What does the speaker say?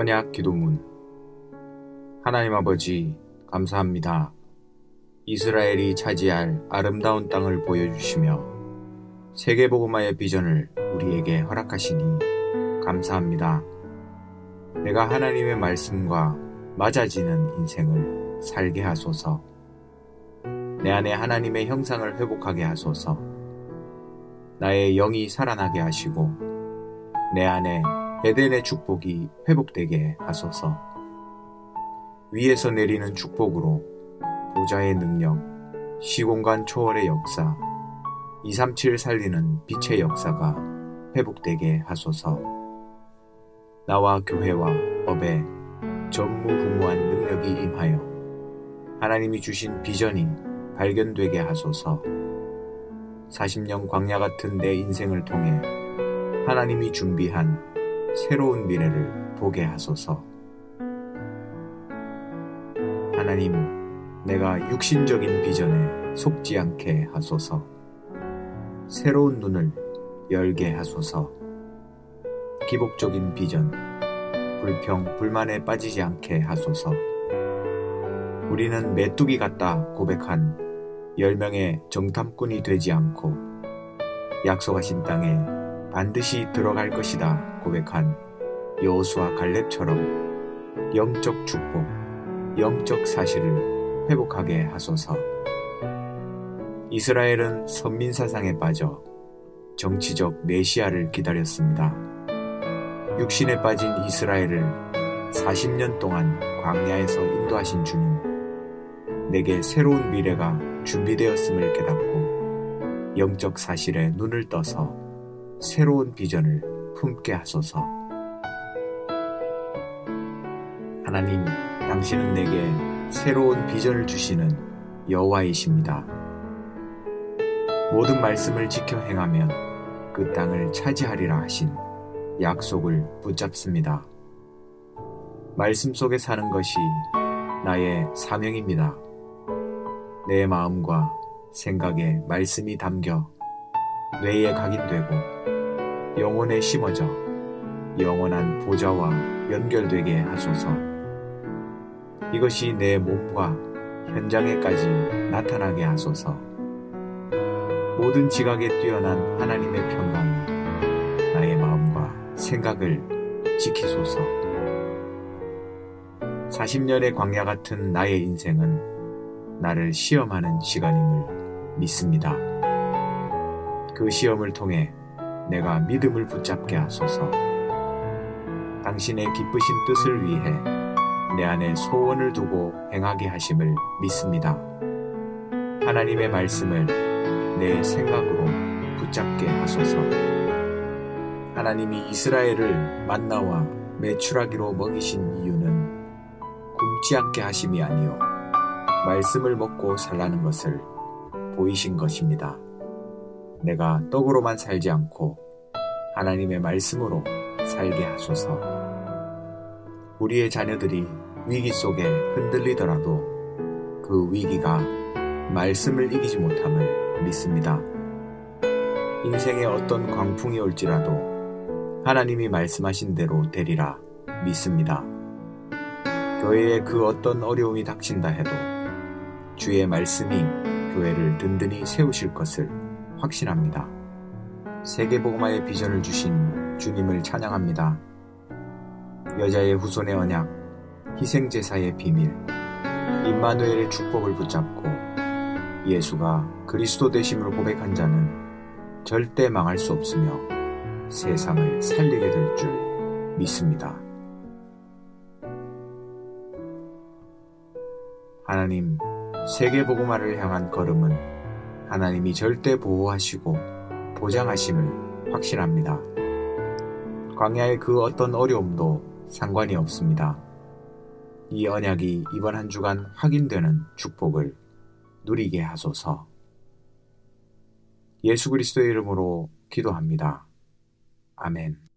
언약 기도문 하나님 아버지 감사합니다. 이스라엘이 차지할 아름다운 땅을 보여주시며 세계복음화의 비전을 우리에게 허락하시니 감사합니다. 내가 하나님의 말씀과 맞아지는 인생을 살게 하소서. 내 안에 하나님의 형상을 회복하게 하소서. 나의 영이 살아나게 하시고 내 안에 에덴의 축복이 회복되게 하소서. 위에서 내리는 축복으로 보좌의 능력, 시공간 초월의 역사, 237 살리는 빛의 역사가 회복되게 하소서. 나와 교회와 법에 전무후무한 능력이 임하여 하나님이 주신 비전이 발견되게 하소서. 40년 광야 같은 내 인생을 통해 하나님이 준비한 새로운 미래를 보게 하소서. 하나님, 내가 육신적인 비전에 속지 않게 하소서. 새로운 눈을 열게 하소서. 기복적인 비전, 불평, 불만에 빠지지 않게 하소서. 우리는 메뚜기 같다 고백한 10명의 정탐꾼이 되지 않고 약속하신 땅에 반드시 들어갈 것이다 고백한 여호수아 갈렙처럼 영적 축복, 영적 사실을 회복하게 하소서. 이스라엘은 선민 사상에 빠져 정치적 메시아를 기다렸습니다. 육신에 빠진 이스라엘을 40년 동안 광야에서 인도하신 주님, 내게 새로운 미래가 준비되었음을 깨닫고 영적 사실에 눈을 떠서 새로운 비전을 품게 하소서. 하나님, 당신은 내게 새로운 비전을 주시는 여호와이십니다. 모든 말씀을 지켜 행하면 그 땅을 차지하리라 하신 약속을 붙잡습니다. 말씀 속에 사는 것이 나의 사명입니다. 내 마음과 생각에 말씀이 담겨 뇌에 각인되고 영혼에 심어져 영원한 보좌와 연결되게 하소서. 이것이 내 몸과 현장에까지 나타나게 하소서. 모든 지각에 뛰어난 하나님의 평강이 나의 마음과 생각을 지키소서. 40년의 광야 같은 나의 인생은 나를 시험하는 시간임을 믿습니다. 그 시험을 통해 내가 믿음을 붙잡게 하소서. 당신의 기쁘신 뜻을 위해 내 안에 소원을 두고 행하게 하심을 믿습니다. 하나님의 말씀을 내 생각으로 붙잡게 하소서. 하나님이 이스라엘을 만나와 매출하기로 먹이신 이유는 굶지 않게 하심이 아니요 말씀을 먹고 살라는 것을 보이신 것입니다. 내가 떡으로만 살지 않고 하나님의 말씀으로 살게 하소서. 우리의 자녀들이 위기 속에 흔들리더라도 그 위기가 말씀을 이기지 못함을 믿습니다. 인생에 어떤 광풍이 올지라도 하나님이 말씀하신 대로 되리라 믿습니다. 교회에 그 어떤 어려움이 닥친다 해도 주의 말씀이 교회를 든든히 세우실 것을 확신합니다. 세계복음화의 비전을 주신 주님을 찬양합니다. 여자의 후손의 언약, 희생제사의 비밀, 임마누엘의 축복을 붙잡고 예수가 그리스도 되심을 고백한 자는 절대 망할 수 없으며 세상을 살리게 될 줄 믿습니다. 하나님, 세계복음화를 향한 걸음은 하나님이 절대 보호하시고 보장하심을 확신합니다. 광야의 그 어떤 어려움도 상관이 없습니다. 이 언약이 이번 한 주간 확인되는 축복을 누리게 하소서. 예수 그리스도의 이름으로 기도합니다. 아멘.